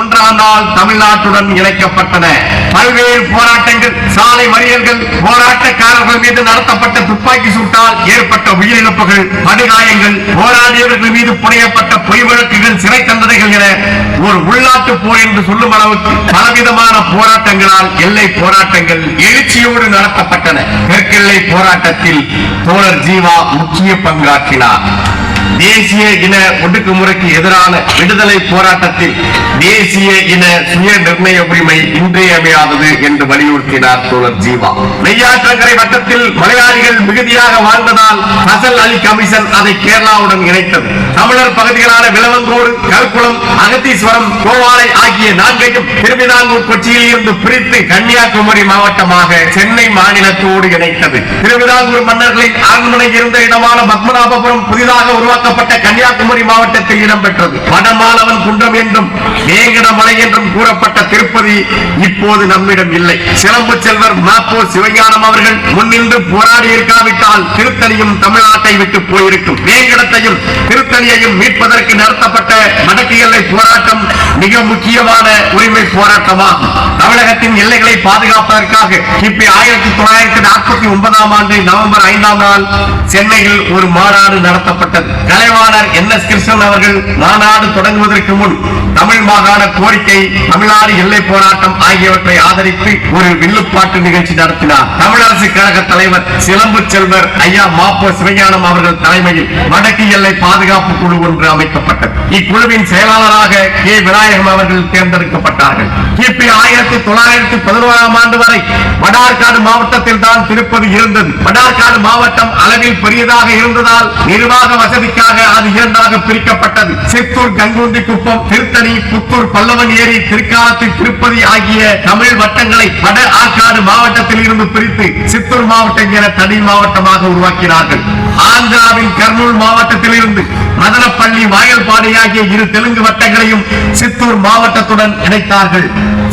ஒன்றாம் நாள் தமிழ்நாட்டுடன் இணைக்கப்பட்டன. பல்வேறு போராட்டங்கள் சாலை மறியல்கள் போராட்டக்காரர்கள் மீது நடத்தப்பட்ட துப்பாக்கி சூட்டால் ஏற்பட்ட உயிரிழப்புகள் படுகாயங்கள் போராடியவர்கள் மீது புனையப்பட்ட பொய் வழக்குகள் சிறை தண்டனைகள் என ஒரு உள்நாட்டு போர் என்று சொல்லும் அளவுக்கு பலவிதமான போராட்டங்களால் எல்லை போராட்டங்கள் எழுச்சியோடு நடத்தப்பட்டன. தெற்கெல்லை போராட்டத்தில் தோழர் ஜீவா முக்கிய பங்காற்றினார். தேசிய இன ஒடுக்குமுறைக்கு எதிரான விடுதலை போராட்டத்தில் தேசிய இன சுய நிர்ணய உரிமை இன்றியமையாதது என்று வலியுறுத்தினார் தோழர் ஜீவா. நெய்யாற்றங்கரை வட்டத்தில் மலையாளிகள் மிகுதியாக வாழ்ந்ததால் அலி கமிஷன் அதை கேரளாவுடன் இணைத்தது. தமிழர் பகுதிகளான கல்குளம் அகத்தீஸ்வரம் கோவாலை ஆகிய நான்கையும் திருவிதாங்கூர் கொச்சியில் இருந்து பிரித்து கன்னியாகுமரி மாவட்டமாக சென்னை மாநிலத்தோடு இணைத்தது. திருவிதாங்கூர் மன்னர்களின் அரண்மனை இருந்த இடமான பத்மநாபபுரம் புதிதாக உருவாக்கப்பட்ட கன்னியாகுமரி மாவட்டத்தில் இடம்பெற்றது. வடமாலவன் குன்றம் என்றும் மலை என்றும் கூறப்பட்ட திருப்பதி இப்போது நம்மிடம் இல்லை. சிலம்பு செல்வர் மாப்போ சிவஞானம் அவர்கள் முன்னின்று போராடி இருக்காவிட்டால் திருத்தணியும் தமிழ்நாட்டை விட்டு போயிருக்கும். வேங்கடத்தையும் திருத்தணியையும் மீட்பதற்கு நடத்தப்பட்ட வடக்கு எல்லை போராட்டம் மிக முக்கியமான உரிமை போராட்டமாகும். தமிழகத்தின் எல்லைகளை பாதுகாப்பதற்காக கிபி ஆயிரத்தி தொள்ளாயிரத்தி நாற்பத்தி ஒன்பதாம் ஆண்டு நவம்பர் ஐந்தாம் நாள் சென்னையில் ஒரு மாநாடு நடத்தப்பட்டது. கலைவாணர் என் எஸ் கிருஷ்ணன் அவர்கள் மாநாடு தொடங்குவதற்கு முன் தமிழ் மாகாண கோரிக்கை தமிழ்நாடு எல்லை போராட்டம் ஆகியவற்றை ஆதரித்து ஒரு வில்லுப்பாட்டு நிகழ்ச்சி நடத்தினார். தமிழரசு கழக தலைவர் சிலம்பு செல்வர் ஐயா மாப்போ சிவஞானம் அவர்கள் தலைமையில் வடக்கு எல்லை பாதுகாப்பு குழு ஒன்று அமைக்கப்பட்டது. இக்குழுவின் செயலாளராக கே. விநாயகம் அவர்கள் தேர்ந்தெடுக்கப்பட்டார்கள். கிபி ஆயிரத்தி தொள்ளாயிரத்தி பதினோராம் ஆண்டு வரை வடார்காடு மாவட்டத்தில் தான் திருப்பதி இருந்தது. வடார்காடு மாவட்டம் அளவில் பெரியதாக இருந்ததால் நிர்வாக வசதிக்காக அது இரண்டாக பிரிக்கப்பட்டது. சித்தூர் கங்குண்டி குப்பம் திருத்தணி புத்தூர் பல்லவ ஏரி திருக்காலத்து திருப்பதி ஆகிய தமிழ் வட்டங்களை வட ஆற்காடு மாவட்டத்தில் இருந்து பிரித்து சித்தூர் மாவட்டம் என தனி மாவட்டமாக உருவாக்கினார்கள். ஆந்திராவின் கர்னூல் மாவட்டத்தில் இருந்து மதனப்பள்ளி வாயல்பாடி ஆகிய இரு தெலுங்கு வட்டங்களையும் சித்தூர் மாவட்டத்துடன் இணைத்தார்கள்.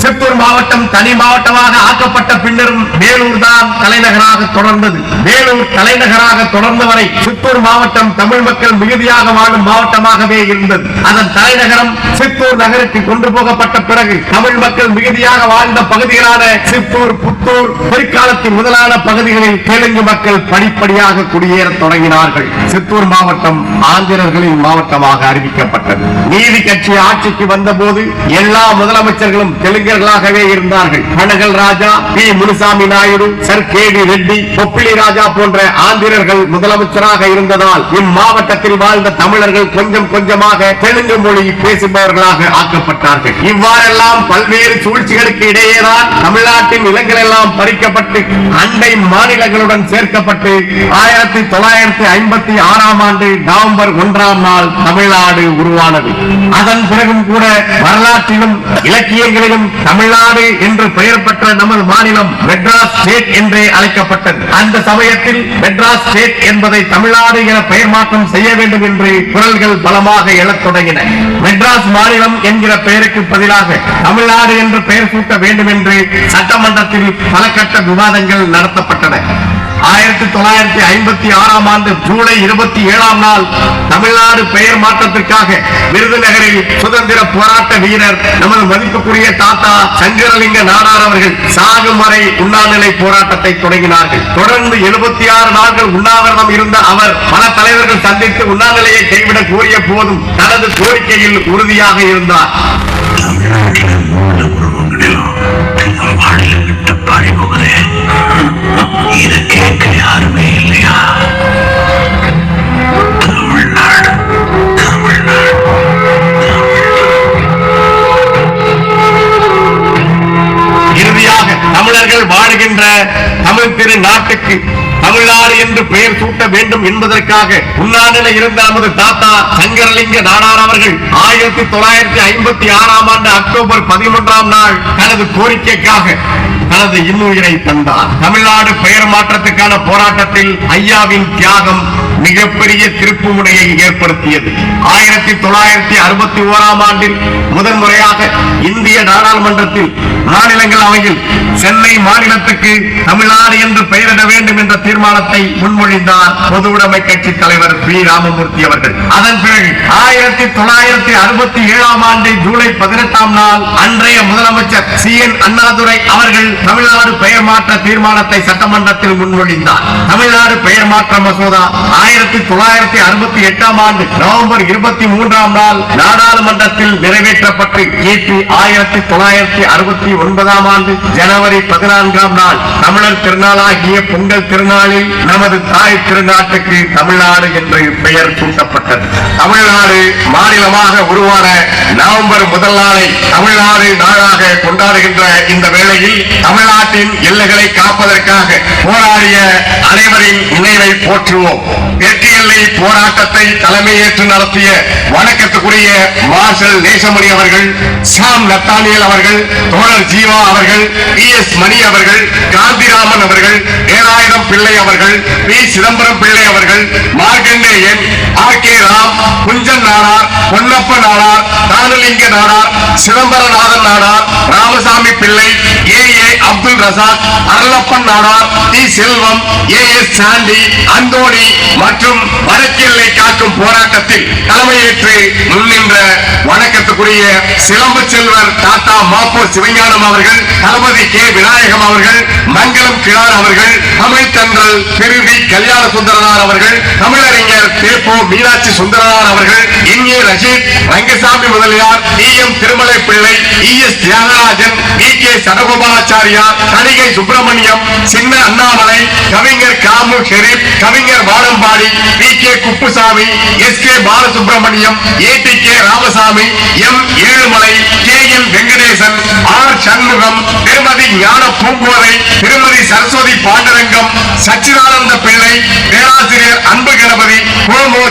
சித்தூர் மாவட்டம் தனி மாவட்டமாக ஆக்கப்பட்ட பின்னரும் வேலூர் தான் தலைநகராக தொடர்ந்தது. வேலூர் தலைநகராக தொடர்ந்த வரை சித்தூர் மாவட்டம் தமிழ் மக்கள் மிகுதியாக வாழும் மாவட்டமாகவே இருந்தது. அதன் தலைநகரம் சித்தூர் நகருக்கு கொண்டு கொண்டு போகப்பட்ட பிறகு தமிழ் மக்கள் மிகுதியாக வாழ்ந்த பகுதிகளான சித்தூர் புத்தூர் பிற்காலத்தின் முதலான பகுதிகளில் தெலுங்கு மக்கள் படிப்படியாக குடியேற தொடங்கினார்கள். சித்தூர் மாவட்டம் ஆந்திரர்களின் மாவட்டமாக அறிவிக்கப்பட்டது. நீதி கட்சி ஆட்சிக்கு வந்தபோது எல்லா முதலமைச்சர்களும் தெலுங்கர்களாகவே இருந்தார்கள். கனகல் Raja P. Munusamy Naidu Sir. K. V. Reddy Bobbili Raja போன்ற ஆந்திரர்கள் முதலமைச்சராக இருந்ததால் இம்மாவட்டத்தில் வாழ்ந்த தமிழர்கள் கொஞ்சம் கொஞ்சமாக தெலுங்கு மொழி பேசுபவர்களாக ஆக்கப்பட்டார்கள் இவ்வாறெல்லாம் பல்வேறு சூழ்ச்சிகளுக்கு இடையேதான் தமிழ்நாட்டின் நிலங்கள் எல்லாம் பறிக்கப்பட்டு அண்டை மாநிலங்களுடன் சேர்க்கப்பட்டு ஆயிரத்தி தொள்ளாயிரத்தி ஐம்பத்தி ஆறாம் ஆண்டு நவம்பர் ஒன்றாம் நாள் தமிழ்நாடு உருவானது. அதன் பிறகும் கூட வரலாற்றிலும் இலக்கியங்களிலும் தமிழ்நாடு என்று பெயர் பெற்ற நமது மாநிலம் மெட்ராஸ் ஸ்டேட் என்றே அழைக்கப்பட்டது. அந்த சமயத்தில் மெட்ராஸ் ஸ்டேட் என்பதை தமிழ்நாடு என பெயர் மாற்றம் செய்ய வேண்டும் என்று குரல்கள் பலமாக எழத் தொடங்கின. மெட்ராஸ் மாநிலம் என்கிற பெயரை பெயருக்கு பதிலாக தமிழ்நாடு என்று பெயர் சூட்ட வேண்டும் என்று சட்டமன்றத்தில் பல கட்ட விவாதங்கள் நடத்தப்பட்டன. ஆயிரத்தி தொள்ளாயிரத்தி ஐம்பத்தி ஆறாம் ஆண்டு ஜூலை இருபத்தி ஏழாம் நாள் தமிழ்நாடு பெயர் மாற்றத்திற்காக விருதுநகரில் சுதந்திர போராட்ட வீரர் நமது மதிப்புக்குரிய தாத்தா சங்கரலிங்க நாடார் அவர்கள் சாகும் வரை உண்ணாநிலை போராட்டத்தை தொடங்கினார்கள். தொடர்ந்து எழுபத்தி ஆறு நாட்கள் உண்ணாவிரதம் இருந்த அவர் பல தலைவர்கள் சந்தித்து உண்ணாநிலையை கைவிட கோரிய போதும் தனது கோரிக்கையில் உறுதியாக இருந்தார். தமிழ்நாட்டில் மூல உருவங்களிலும் மாநிலம் விட்டு பறி போகுதே இதை கேட்க யாருமே இல்லையா தமிழ்நாடு தமிழ்நாடு இறுதியாக தமிழர்கள் வாழுகின்ற தமிழ் திரு நாட்டுக்கு தமிழ்நாடு என்று பெயர் சூட்ட வேண்டும் என்பதற்காக உண்ணாநிலை இருந்த நமது தாத்தா சங்கரலிங்க நாடார் அவர்கள் ஆயிரத்தி தொள்ளாயிரத்தி ஐம்பத்தி ஆறாம் ஆண்டு அக்டோபர் பதிமூன்றாம் நாள் தனது கோரிக்கைக்காக தனது இன்னுயிரை தந்தார். தமிழ்நாடு பெயர் மாற்றத்துக்கான போராட்டத்தில் ஐயாவின் தியாகம் மிகப்பெரிய திருப்பு முனையை ஏற்படுத்தியது. ஆயிரத்தி தொள்ளாயிரத்தி அறுபத்தி ஓராம் ஆண்டில் முதன்முறையாக இந்த நாடாளுமன்றத்தில் மாநிலங்களவையில் சென்னை மாநிலத்துக்கு தமிழ்நாடு என்று பெயரிட வேண்டும் என்ற தீர்மானத்தை முன்மொழிந்தார் பொது உடைமை கட்சி தலைவர் பி. ராமமூர்த்தி அவர்கள். அதன் பிறகு ஆயிரத்தி தொள்ளாயிரத்தி அறுபத்தி ஏழாம் ஆண்டு ஜூலை பதினெட்டாம் நாள் அன்றைய முதலமைச்சர் சி. என். அண்ணாதுரை அவர்கள் தமிழ்நாடு பெயர் மாற்ற தீர்மானத்தை சட்டமன்றத்தில் முன்மொழிந்தார். தமிழ்நாடு பெயர் மாற்ற மசோதா ஆயிரத்தி தொள்ளாயிரத்தி அறுபத்தி எட்டாம் ஆண்டு நவம்பர் இருபத்தி மூன்றாம் நாள் நாடாளுமன்றத்தில் நிறைவேற்றப்பட்டு கிபி ஆயிரத்தி தொள்ளாயிரத்தி அறுபத்தி ஒன்பதாம் ஆண்டு ஜனவரி பதினான்காம் நாள் தமிழர் திருநாளாகிய பொங்கல் திருநாளில் நமது தாய் திருநாட்டுக்கு தமிழ்நாடு என்று பெயர் சூட்டப்பட்டது. தமிழ்நாடு மாநிலமாக உருவான நவம்பர் முதல் நாளை தமிழ்நாடு நாளாக கொண்டாடுகின்ற இந்த வேளையில் தமிழ்நாட்டின் எல்லைகளை காப்பதற்காக போராடிய அனைவரின் நினைவை போற்றுவோம். தெற்கு எல்லை போராட்டத்தை தலைமையேற்று நடத்திய வணக்கத்துக்குரிய மார்ஷல் நேசமணி அவர்கள் சாம் நத்தானியல் அவர்கள் தோழர் ஜீவா அவர்கள் பி எஸ் மணி அவர்கள் காந்திராமன் அவர்கள் ஏழாயிரம் பிள்ளை அவர்கள் பி. சிதம்பரம் பிள்ளை அவர்கள் Markandeyan R. K. Ram Kunjan Nadar Ponnappa Nadar Thanalinga Nadar Chidambaranathan Nadar Ramasamy Pillai A. A. Abdul Razak Arulappan Nadar T. Selvam A. S. Chandy Anthony மற்றும் வடக்கெல்லை காக்கும் போராட்டத்தில் தலைமையேற்று முன்னின்ற வணக்கத்துக்குரிய சிலம்பு செல்வர் டாடா மாப்போ சிவஞானம் அவர்கள் தளபதி கே. விநாயகம் அவர்கள் மங்களம் கிழார் அவர்கள் தமிழ் தன்றல் பெருவி கல்யாண சுந்தரனார் அவர்கள் தமிழறிஞர் தேப்போ மீனாட்சி சுந்தரனார் அவர்கள் இங்கே A Rangasamy Mudaliar T M Thirumalai Pillai E S Thiyagarajan V K Sadagopalachariar கணிகை Subramaniam Chinna Annamalai கவிஞர் காமு ஷெரீப் கவிஞர் Vanambadi P K Kuppusamy S K Balasubramaniam A T K Ramasamy M. Ezhumalai K M Venkatesan R. Shanmugam திருமதி ஞான பூங்குவரை திருமதி சரஸ்வதி பாண்டரங்கம் சச்சிதானந்த பிள்ளை பேராசிரியர் அன்பு கணபதி கோமோ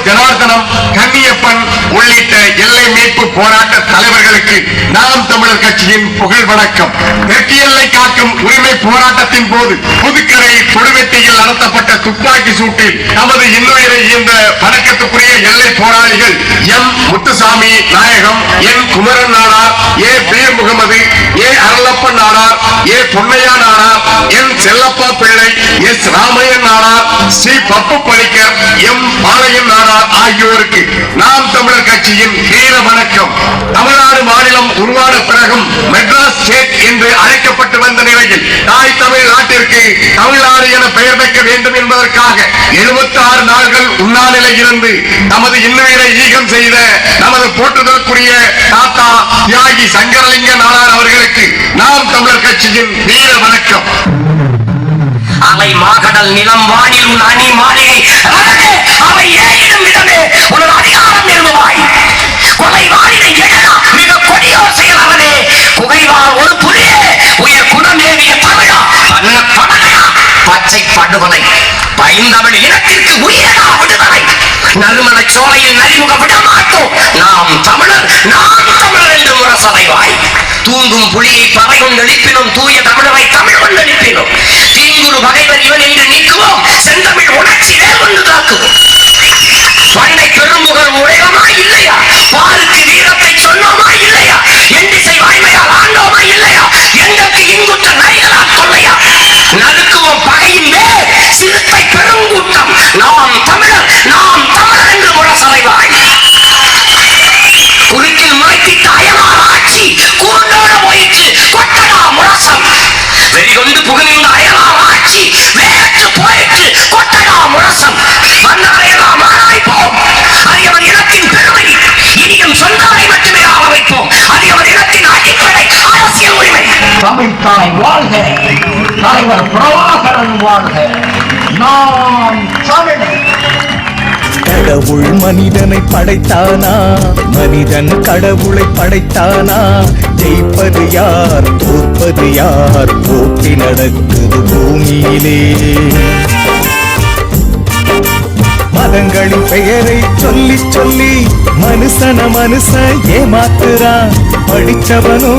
உள்ளிட்ட எல்லை மீட்பு போராட்ட தலைவர்களுக்கு நாம் தமிழர் கட்சியின் புகழ் வணக்கம். தெற்கு காக்கும் உரிமை போராட்டத்தின் போது புதுக்கரை தொடுவெட்டியில் நடத்தப்பட்ட துப்பாக்கி சூட்டில் நமது இன்னுயிரை இந்த வணக்கத்துக்குரிய எல்லை போராளிகள் M. Muthusamy Nayagam N. Kumaran Nadar A. Peer Mohammed A. Aralappan Nadar A. Ponnaiah Nadar N. Chellappa Pillai S. Ramaiyan Nadar C. Pappu Pazhikkar M. Palayan Nadar ஆகியோருக்கு நாம் தமிழர் கட்சியின் வீரம் வணக்கம். தமிழ்நாடு மாநிலம் உருவான பிறகும் மெட்ராஸ் ஸ்டேட் என்று அழைக்கப்பட்டு வந்த நிலையில் தாய் தமிழ் நாட்டிற்கு தமிழ்நாடு என பெயர் வைக்க வேண்டும் என்பதற்காக 76 ஆறு நாள்கள் உண்ணாநிலை இருந்து நமது இன்னுயிரை ஈகம் செய்த நமது போற்றுதலுக்குரிய தாத்தா தியாகி சங்கரலிங்க நாடார் அவர்களுக்கு நாம் தமிழர் கட்சியின் வீர வணக்கம். அலை மாகடல் நிலம் வானில் உன் அணி மாளிகை அவை ஏறிடும் இடமே உனது அதிகாரம் நிறுவாய் கொலை வாழினை மிக கொடியோர் செயல் அவனே புகைவார் ஒரு புலியே உயர் குணமேவிய தமிழா அன்ன தமிழா பச்சை படுகொலை பயந்தவள் இனத்திற்கு உயிரா விடுதலை. நறுமண சோலையில் நரிமுக விட மாட்டோம் நாம் தமிழர் நாம் தமிழர் என்று முரசறைவாய் தூங்கும் புலியை பறையும் கொண்டு எழுப்பினோம் தூய தமிழரை தமிழ் கொண்டு எழுப்பினோம். தாய் வாழ்க. தலைவர் பிரபாகரன் வாழ்க. நாம் தமிழர் கடவுள் மனிதனை படைத்தானா? மனிதன் கடவுளை படைத்தானா? ஜெயிப்பது யார் தோற்பது யார்? போட்டி நடக்குது பூமியிலே. மதங்களின் பெயரை சொல்லி சொல்லி மனுஷன மனுஷன் ஏமாத்துறான். படிச்சவனோ